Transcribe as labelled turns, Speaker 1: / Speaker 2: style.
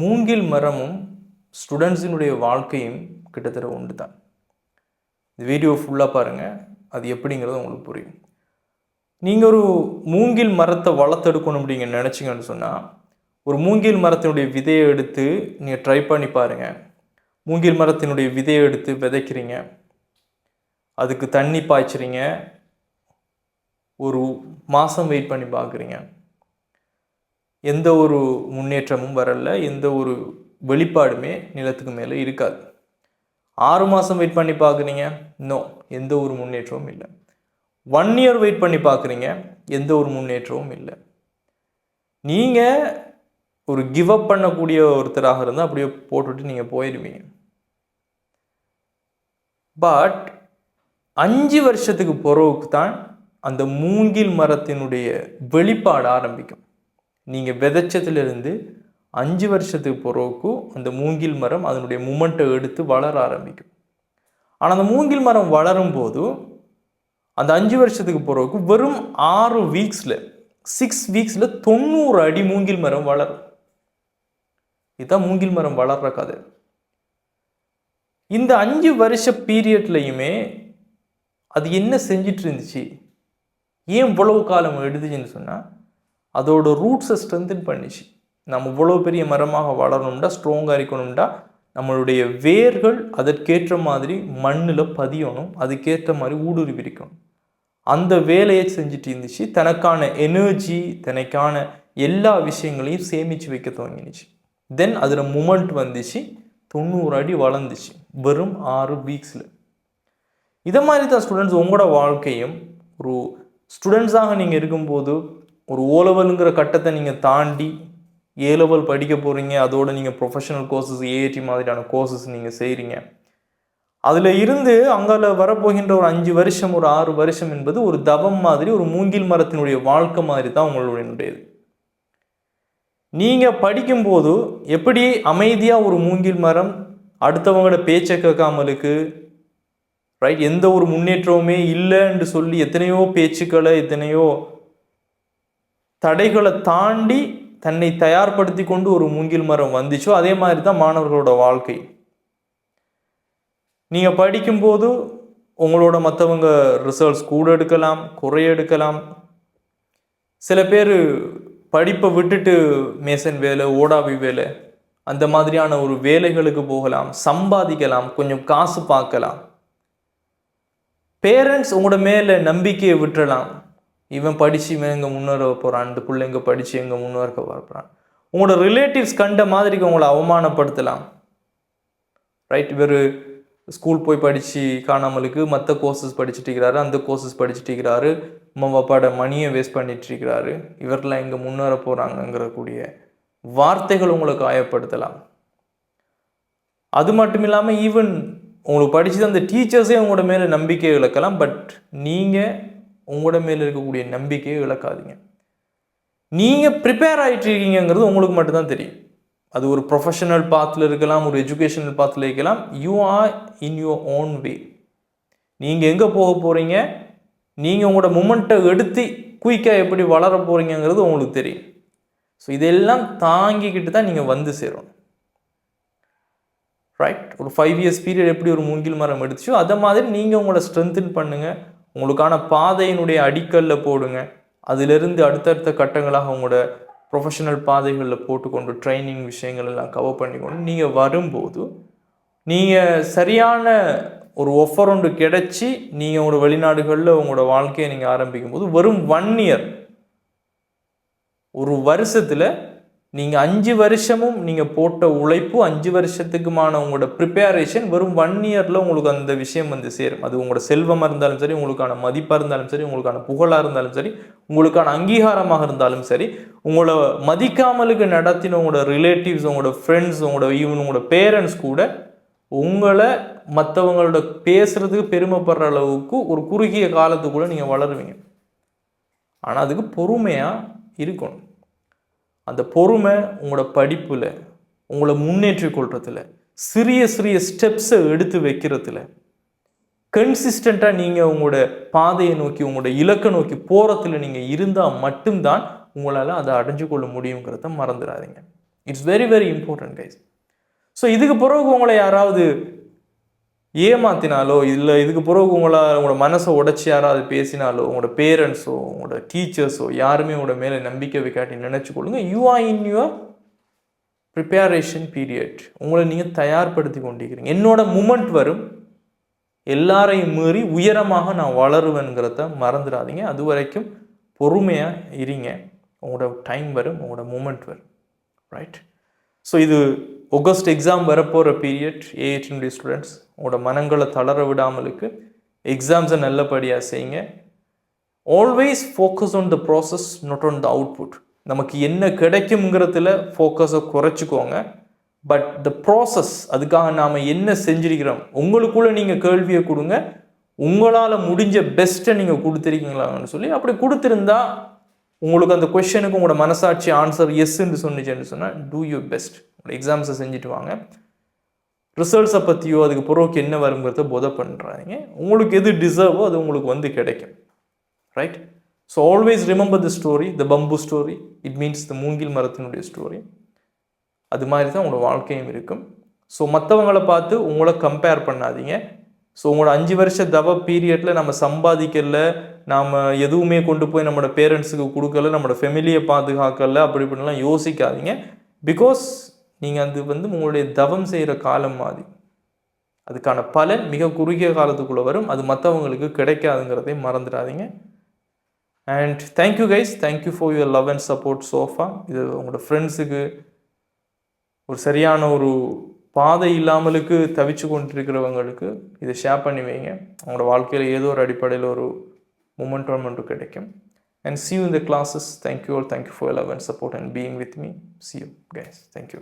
Speaker 1: மூங்கில் மரமும் ஸ்டூடெண்ட்ஸினுடைய வாழ்க்கையும் கிட்டத்தட்ட ஒன்று தான் இந்த வீடியோ ஃபுல்லாக பாருங்கள் அது எப்படிங்கிறது உங்களுக்கு புரியும். நீங்கள் ஒரு மூங்கில் மரத்தை வளர்த்தெடுக்கணும் அப்படிங்க நினச்சிங்கன்னு சொன்னால் ஒரு மூங்கில் மரத்தினுடைய விதையை எடுத்து நீங்கள் ட்ரை பண்ணி பாருங்கள் மூங்கில் மரத்தினுடைய விதையை எடுத்து விதைக்கிறீங்க. அதுக்கு தண்ணி பாய்ச்சுறீங்க. ஒரு மாதம் வெயிட் பண்ணி பார்க்குறீங்க எந்த ஒரு முன்னேற்றமும் வரல எந்த ஒரு வெளிப்பாடுமே நிலத்துக்கு மேலே இருக்காது. ஆறு மாதம் வெயிட் பண்ணி பார்க்குறீங்க இன்னும் எந்த ஒரு முன்னேற்றமும் இல்லை. ஒன் இயர் வெயிட் பண்ணி பார்க்குறீங்க எந்த ஒரு முன்னேற்றமும் இல்லை. நீங்கள் ஒரு கிவ் அப் பண்ணக்கூடிய ஒருத்தராக இருந்தால் அப்படியே போட்டுவிட்டு நீங்கள் போயிடுவீங்க பட் அஞ்சு வருஷத்துக்கு பிறகுக்கு தான் அந்த மூங்கில் மரத்தினுடைய வெளிப்பாடு ஆரம்பிக்கும். நீங்கள் விதைச்சதுலேருந்து அஞ்சு வருஷத்துக்கு பிறகுக்கும் அந்த மூங்கில் மரம் அதனுடைய மூமெண்ட்டை எடுத்து வளர ஆரம்பிக்கும். ஆனால் அந்த மூங்கில் மரம் வளரும் போது அந்த அஞ்சு வருஷத்துக்கு பிறகு வெறும் ஆறு வீக்ஸில் சிக்ஸ் வீக்ஸில் தொண்ணூறு அடி மூங்கில் மரம் வளரும். இதுதான் மூங்கில் மரம் வளர்ற கதை. இந்த அஞ்சு வருஷ பீரியட்லையுமே அது என்ன செஞ்சிட்டு இருந்துச்சு? ஏன் இவ்வளவு காலம் எடுத்துச்சுன்னு சொன்னால் அதோட ரூட்ஸை ஸ்ட்ரென்தன் பண்ணிச்சு. நம்ம இவ்வளோ பெரிய மரமாக வளரணும்டா ஸ்ட்ராங்காக இருக்கணும்டா நம்மளுடைய வேர்கள் அதற்கேற்ற மாதிரி மண்ணில் பதியணும் அதுக்கேற்ற மாதிரி ஊடுருவி இருக்கணும் அந்த வேலையை செஞ்சுட்டு இருந்துச்சு. தனக்கான எனர்ஜி தனக்கான எல்லா விஷயங்களையும் சேமித்து வைக்க துவங்கினுச்சு. தென் அதில் மூமெண்ட் வந்துச்சு. தொண்ணூறு அடி வளர்ந்துச்சு. வெறும் ஆறு வீக்ஸில் இதை மாதிரி தான் ஸ்டூடெண்ட்ஸ் உங்களோட வாழ்க்கையும் ஒரு ஸ்டூடெண்ட்ஸாக நீங்கள் இருக்கும்போது ஒரு ஓலவலுங்கிற கட்டத்தை நீங்கள் தாண்டி ஏ லெவல் படிக்க போகிறீங்க அதோட நீங்கள் ப்ரொஃபஷனல் கோர்சஸ் ஏஐடி மாதிரியான கோர்சஸ் நீங்கள் செய்கிறீங்க அதில் இருந்து அங்கால வரப்போகின்ற ஒரு அஞ்சு வருஷம் ஒரு ஆறு வருஷம் என்பது ஒரு தவம் மாதிரி ஒரு மூங்கில் மரத்தினுடைய வாழ்க்கை மாதிரி தான் உங்களுடையது. நீங்கள் படிக்கும்போது எப்படி அமைதியாக ஒரு மூங்கில் மரம் அடுத்தவங்களோட பேச்சை கேட்காமலுக்கு ரைட் எந்த ஒரு முன்னேற்றமுமே இல்லைன்னு சொல்லி எத்தனையோ பேச்சுக்களை எத்தனையோ தடைகளை தாண்டி தன்னை தயார்படுத்தி கொண்டு ஒரு மூங்கில் மரம் வந்துச்சோ அதே மாதிரி தான் மாணவர்களோட வாழ்க்கை. நீங்கள் படிக்கும்போது உங்களோட மற்றவங்க ரிசல்ட்ஸ் கூட எடுக்கலாம் குறைய எடுக்கலாம். சில பேர் படிப்பை விட்டுட்டு மேசன் வேலை ஓடாவி வேலை அந்த மாதிரியான ஒரு வேலைகளுக்கு போகலாம் சம்பாதிக்கலாம் கொஞ்சம் காசு பார்க்கலாம். பேரண்ட்ஸ் உங்களோட மேலே நம்பிக்கையை விட்டுறலாம். இவன் படித்து இவன் எங்கே முன்னேற போகிறான் இந்த பிள்ளை எங்கே படித்து எங்கே முன்னேற போகிறான் உங்களோட ரிலேட்டிவ்ஸ் கண்ட மாதிரிக்கு உங்களை அவமானப்படுத்தலாம். ரைட் இவர் ஸ்கூல் போய் படித்து காணாமலுக்கு மற்ற கோர்சஸ் படிச்சுட்டு இருக்கிறாரு அந்த கோர்சஸ் படிச்சுட்டு இருக்கிறாரு. அம்மா அப்பாட மணியை வேஸ்ட் பண்ணிட்டு இருக்கிறாரு. இவரெல்லாம் எங்கே முன்னேற போகிறாங்கங்கிறக்கூடிய வார்த்தைகள் உங்களை காயப்படுத்தலாம். அது மட்டும் இல்லாமல் ஈவன் உங்களுக்கு படிச்சது அந்த டீச்சர்ஸே உங்களோட மேலே நம்பிக்கை இழக்கலாம் பட் நீங்கள் உங்களோட மேலே இருக்கக்கூடிய நம்பிக்கையை இழக்காதீங்க. நீங்கள் ப்ரிப்பேர் ஆகிட்டு இருக்கீங்கிறது உங்களுக்கு மட்டும்தான் தெரியும். அது ஒரு ப்ரொஃபஷனல் பாத்தில் இருக்கலாம் ஒரு எஜுகேஷனல் பாத்தில் இருக்கலாம். You are in your own way நீங்கள் எங்கே போக போகிறீங்க நீங்கள் உங்களோட மூமெண்ட்டை எடுத்து குயிக்காக எப்படி வளர போகிறீங்கிறது உங்களுக்கு தெரியும். ஸோ இதெல்லாம் தாங்கிக்கிட்டு தான் நீங்கள் வந்து சேரணும். ரைட் ஒரு ஃபைவ் இயர்ஸ் பீரியட் எப்படி ஒரு மூங்கில் மரம் எடுத்துச்சோ அதை மாதிரி நீங்கள் உங்களை ஸ்ட்ரென்தன் பண்ணுங்கள் உங்களுக்கான பாதையினுடைய அடிக்கல்ல போடுங்க. அதிலிருந்து அடுத்தடுத்த கட்டங்களாக உங்களோட ப்ரொஃபஷனல் பாதைகளில் போட்டுக்கொண்டு ட்ரைனிங் விஷயங்கள் எல்லாம் கவர் பண்ணிக்கொண்டு நீங்கள் வரும்போது நீங்கள் சரியான ஒரு ஒஃபர் ஒன்று கிடச்சி நீங்கள் உங்களோட வெளிநாடுகளில் உங்களோட வாழ்க்கையை நீங்கள் ஆரம்பிக்கும் போது வெறும் ஒன் இயர் ஒரு வருஷத்தில் நீங்கள் அஞ்சு வருஷமும் நீங்கள் போட்ட உழைப்பு அஞ்சு வருஷத்துக்குமான உங்களோட ப்ரிப்பேரேஷன் வெறும் ஒன் இயரில் உங்களுக்கு அந்த விஷயம் வந்து சேரும். அது உங்களோட செல்வமாக இருந்தாலும் சரி உங்களுக்கான மதிப்பாக இருந்தாலும் சரி உங்களுக்கான புகழாக இருந்தாலும் சரி உங்களுக்கான அங்கீகாரமாக இருந்தாலும் சரி உங்களை மதிக்காமலுக்கு நடத்தின உங்களோட ரிலேட்டிவ்ஸ் உங்களோட ஃப்ரெண்ட்ஸ் உங்களோட ஈவன் உங்களோட பேரண்ட்ஸ் கூட உங்களை மற்றவங்களோட பேசுறதுக்கு பெருமைப்படுற அளவுக்கு ஒரு குறுகிய காலத்துக்குள்ளே நீங்கள் வளருவீங்க. ஆனால் அதுக்கு பொறுமையாக இருக்கணும். அந்த பொறுமை உங்களோட படிப்பில் உங்களை முன்னேற்றி கொள்றதுல சிறிய சிறிய ஸ்டெப்ஸை எடுத்து வைக்கிறதுல கன்சிஸ்டண்ட்டாக நீங்கள் உங்களோட பாதையை நோக்கி உங்களோட இலக்கை நோக்கி போகிறதுல நீங்கள் இருந்தால் மட்டும்தான் உங்களால் அதை அடைஞ்சு கொள்ள முடியுங்கிறத மறந்துடாதீங்க. It's very very important guys so இதுக்கு பிறகு உங்களை யாராவது ஏமாத்தினாலோ இல்லை இதுக்கு பிறகு உங்களை உங்களோட மனசை உடச்சி யாராவது பேசினாலோ உங்களோட பேரண்ட்ஸோ உங்களோட டீச்சர்ஸோ யாருமே உங்களோட மேலே நம்பிக்கை வைக்காட்டி நினச்சிக்கொள்ளுங்க you are in your preparation period உங்களை நீங்கள் தயார்படுத்தி கொண்டிருக்கிறீங்க. என்னோட மூமெண்ட் வரும். எல்லாரையும் மீறி உயரமாக நான் வளருவேங்கிறத மறந்துடாதீங்க. அது வரைக்கும் பொறுமையாக இருங்க. உங்களோட டைம் வரும். உங்களோட மூமெண்ட் வரும். ரைட் ஸோ இது ஆகஸ்ட் எக்ஸாம் வரப்போகிற பீரியட் ஏஹெச்என்டி ஸ்டூடெண்ட்ஸ் உங்களோட மனங்களை தளர விடாமலுக்கு எக்ஸாம்ஸை நல்லபடியாக செய்யுங்க. Always focus on the process not on the output நமக்கு என்ன கிடைக்குங்கிறதுல ஃபோக்கஸை குறைச்சிக்கோங்க. பட் த ப்ராசஸ் அதுக்காக நாம் என்ன செஞ்சிருக்கிறோம் உங்களுக்குள்ளே நீங்கள் கேள்வியை கொடுங்க. உங்களால் முடிஞ்ச பெஸ்ட்டை நீங்கள் கொடுத்துருக்கீங்களான்னு சொல்லி அப்படி கொடுத்துருந்தா உங்களுக்கு அந்த கொஷனுக்கு உங்களோட மனசாட்சி ஆன்சர் எஸ்ன்னு சொன்னிச்சுன்னு சொன்னால் டூ யூ பெஸ்ட் உங்களோட எக்ஸாம்ஸை செஞ்சுட்டு வாங்க. ரிசல்ட்ஸை பற்றியோ அதுக்கு பிறகு என்ன வருங்கிறத போதை பண்ணுறாங்க உங்களுக்கு எது டிசர்வோ அது உங்களுக்கு வந்து கிடைக்கும். Right so always remember the story the bamboo story it means the மூங்கில் மரத்தினுடைய ஸ்டோரி அது மாதிரி தான் உங்களோட வாழ்க்கையும் இருக்கும். ஸோ மற்றவங்கள பார்த்து உங்களை கம்பேர் பண்ணாதீங்க. ஸோ உங்களோட அஞ்சு வருஷ தவ பீரியடில் நம்ம சம்பாதிக்கல நாம் எதுவுமே கொண்டு போய் நம்மளோட பேரண்ட்ஸுக்கு கொடுக்கல நம்மளோட ஃபெமிலியை பாதுகாக்கல அப்படி இப்படிலாம் யோசிக்காதீங்க. பிகாஸ் நீங்கள் அது வந்து உங்களுடைய தவம் செய்கிற காலம் மாதிரி. அதுக்கான பலன் மிக குறுகிய காலத்துக்குள்ளே வரும். அது மற்றவங்களுக்கு கிடைக்காதுங்கிறதையும் மறந்துடாதீங்க. And thank you guys thank you for your love and support sofa இது உங்களோட ஃப்ரெண்ட்ஸுக்கு ஒரு சரியான ஒரு பாதை இல்லாமலுக்கு தவிச்சு கொண்டிருக்கிறவங்களுக்கு இதை ஷேர் பண்ணி வைங்க. அவங்களோட வாழ்க்கையில் ஏதோ ஒரு அடிப்படையில் ஒரு மூமெண்ட் ஒன்று கிடைக்கும். அண்ட் சி யூ இந்த classes thank you all thank you for love and support and being with me see you with thank you